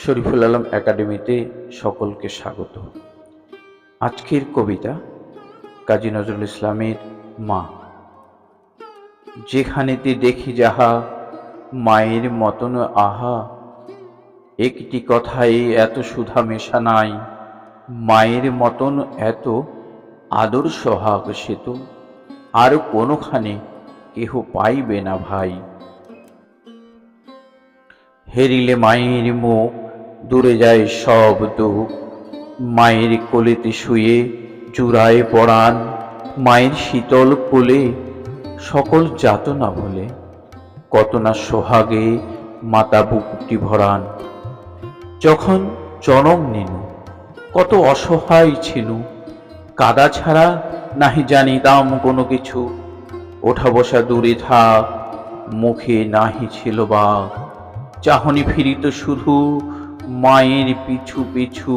শরীফুল আলম একাডেমিতে সকলকে স্বাগত। আজকের কবিতা কাজী নজরুল ইসলামের মা। যেখানেতে দেখি যাহা মায়ের মতন আহা, একটি কথায় এত সুধা মেশা নাই, মায়ের মতন এত আদর সোহাগ সে তো আর কোনোখানে কেহ পাইবে না ভাই। হেরিলে মায়ের মুখ, দূরে যায় সব দুঃখ। মায়ের কোলেতে শুয়ে জুড়ায় পড়ান মায়ের শীতল কোলে সকল যাতনা ভুলে কত না সোহাগে মাতা বুকটি ভরান যখন জনম নিনু, কত অসহায় ছিল কাদা ছাড়া নাহি জানিতাম কোনো কিছু। ওঠা বসা দূরে থাক মুখে নাহি ছিল বা চাহনি ফিরিত শুধু মায়ের পিছু পিছু